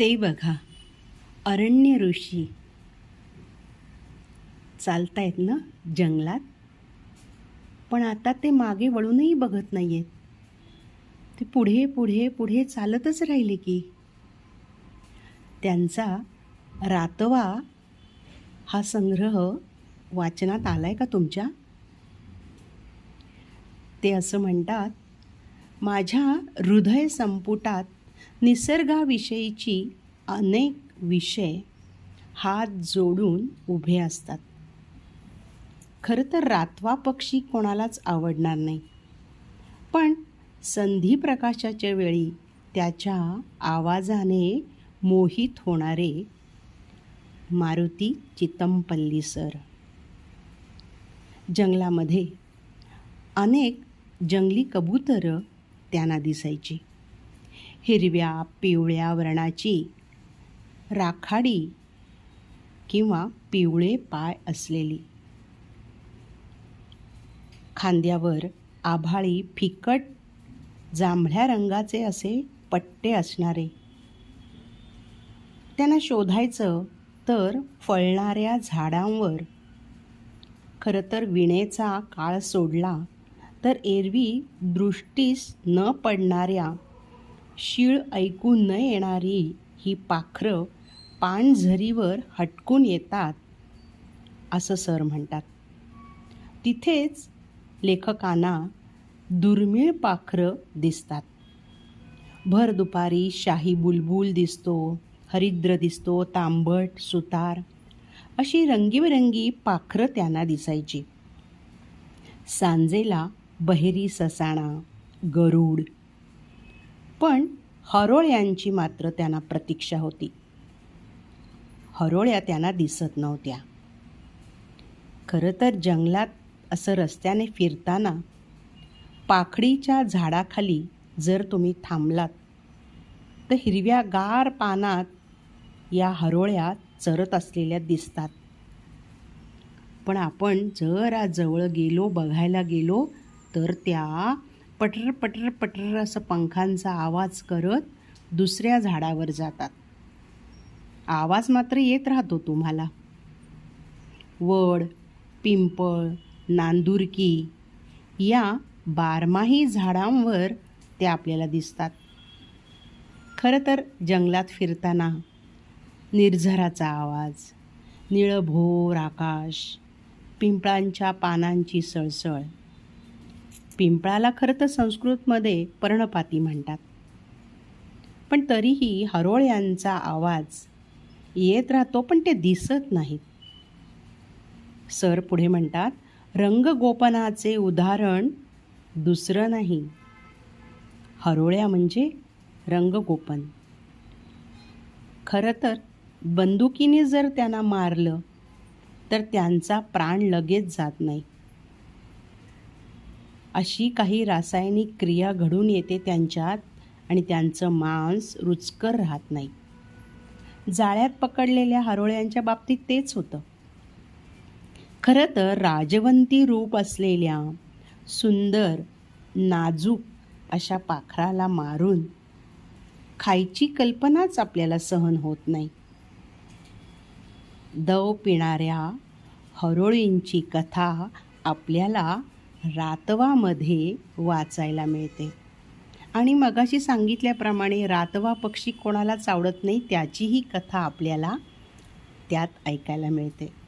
ते बघा. अरण्य ऋषी. चालतायत ना जंगलात? पण आता ते मागे वळूनही बघत नाही आहेत ते पुढे पुढे पुढे चालतच राहिले की. त्यांचा रातवा हा संग्रह वाचनात आलाय का तुमच्या? ते असं म्हणतात माझ्या हृदय संपुटात निसर्गाविषयीची अनेक विषय हात जोडून उभे असतात. खरं तर रातवा पक्षी कोणालाच आवडणार नाही. पण संधी प्रकाशाच्या वेळी त्याच्या आवाजाने मोहित होणारे मारुती चितमपल्ली सर. जंगलामध्ये अनेक जंगली कबूतरं त्यांना दिसायची. हिरव्या पिवळ्या वर्णाची राखाडी किंवा पिवळे पाय असलेली. खांद्यावर आभाळी फिकट जांभळ्या रंगाचे असे पट्टे असणारे. त्यांना शोधायचं तर फळणाऱ्या झाडांवर. खरं तर विणेचा काळ सोडला तर एरवी दृष्टीस न पडणाऱ्या शीळ ऐकू न येणारी ही पाखरं पानझरीवर हटकून येतात असं सर म्हणतात. तिथेच लेखकांना दुर्मिळ पाखरं दिसतात. भर दुपारी शाही बुलबुल दिसतो हरिद्र दिसतो तांबट सुतार अशी रंगीबेरंगी पाखरं त्यांना दिसायची. सांजेला बहेरी ससाणा गरुड पण हरोळ्यांची मात्र त्यांना प्रतीक्षा होती. हरोळ्या त्यांना दिसत नव्हत्या. खरं तर जंगलात असं रस्त्याने फिरताना पाखडीच्या झाडाखाली जर तुम्ही थांबलात तर हिरव्या गार पानात या हरोळ्या चरत असलेल्या दिसतात. पण आपण जरा जवळ गेलो बघायला गेलो तर त्या पटर पटर पटर असं पंखांचा आवाज करत दुसऱ्या झाडावर जातात. आवाज मात्र येत राहतो तुम्हाला. वड पिंपळ नांदुरकी या बारमाही झाडांवर ते आपल्याला दिसतात. खरं तर जंगलात फिरताना निर्झराचा आवाज निळभोर आकाश पिंपळांच्या पानांची सळसळ पिंपळाला खरं तर संस्कृतमध्ये पर्णपाती म्हणतात. पण तरीही हरोळ्यांचा आवाज येत राहतो पण ते दिसत नाहीत. सर पुढे म्हणतात रंगगोपनाचे उदाहरण दुसरं नाही. हरोळ्या म्हणजे रंगगोपन. खरं तर बंदुकीने जर त्यांना मारलं तर त्यांचा प्राण लगेच जात नाही. अशी काही रासायनिक क्रिया घडून येते त्यांच्यात आणि त्यांचं मांस रुचकर राहत नाही. जाळ्यात पकडलेल्या हरोळ्यांच्या बाबतीत तेच होतं. खरं तर राजवंती रूप असलेल्या सुंदर नाजूक अशा पाखराला मारून खायची कल्पनाच आपल्याला सहन होत नाही. दव पिणाऱ्या हरोळींची कथा आपल्याला रातवामध्ये वाचायला मिळते. आणि मगाशी सांगितल्याप्रमाणे रातवा पक्षी कोणालाच आवडत नाही त्याचीही कथा आपल्याला त्यात ऐकायला मिळते.